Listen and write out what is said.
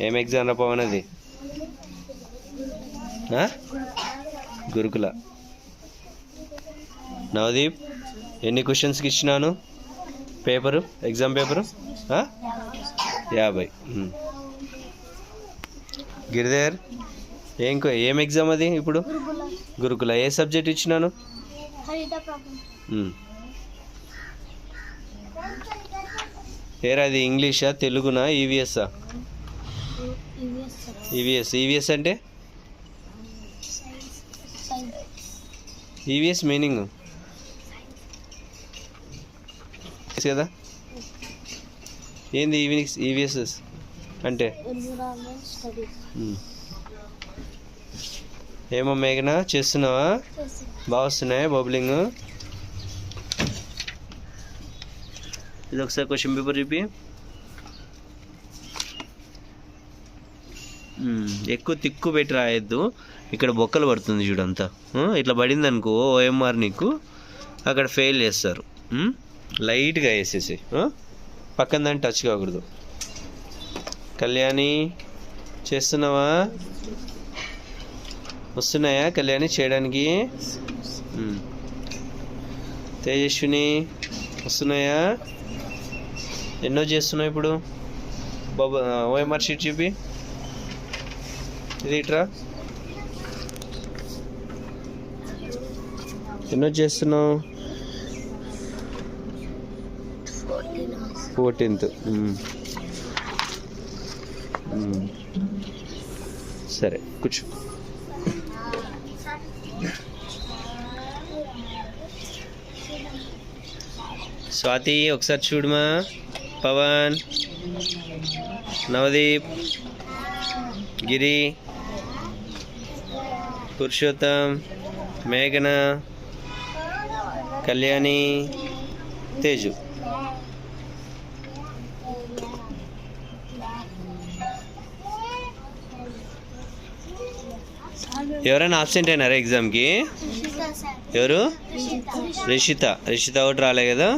ఏం ఎగ్జామ్ రా పవన్ అది గురుకుల. నవదీప్ ఎన్ని క్వశ్చన్స్కి ఇచ్చినాను? పేపరు? Exam paper? యాభై. గిరిధర్ ఏం కో- ఏం ఎగ్జామ్ అది ఇప్పుడు? గురుకుల. ఏ సబ్జెక్ట్ ఇచ్చినాను? హరిత ఏరా అది ఇంగ్లీషా తెలుగునా ఈవీఎస్ఆ ఈవీఎస్ ఈవీఎస్ ఈవీఎస్ అంటే? ఈవీఎస్ మీనింగ్ కదా? ఏంది ఈవీఎస్ ఈవీఎస్ అంటే. ఏమో మేఘన చేస్తున్నావా? చేసి బాగా వస్తున్నాయా బబ్లింగ్? ఇది ఒకసారి క్వశ్చన్ పేపర్ చూపి. ఎక్కువ తిక్కు పెట్టి రాయొద్దు. ఇక్కడ బొక్కలు పడుతుంది చూడంతా. ఇట్లా పడింది అనుకో ఓఎంఆర్ నీకు అక్కడ ఫెయిల్ చేస్తారు. లైట్గా వేసేసి. పక్కన దాన్ని టచ్ కాకూడదు. కళ్యాణి చేస్తున్నావా? వస్తున్నాయా కళ్యాణి చేయడానికి? తేజస్విని వస్తున్నాయా? ఎన్నో చేస్తున్నావు ఇప్పుడు? బాబా ఓఎంఆర్ షీట్ చూపి. ఇది ఇట్రా ఎన్నో చేస్తున్నావు? ఫోర్టీన్త్. సరే కూర్చో. స్వాతి ఒకసారి చూడమా. పవన్. నవదీప్. గిరి. పురుషోత్తం మేఘన కళ్యాణి తేజు. ఎవరైనా ఆబ్సెంట్ అయినారా ఎగ్జామ్కి ఎవరు? రిషిత. రిషిత ఒకటి రాలే కదా?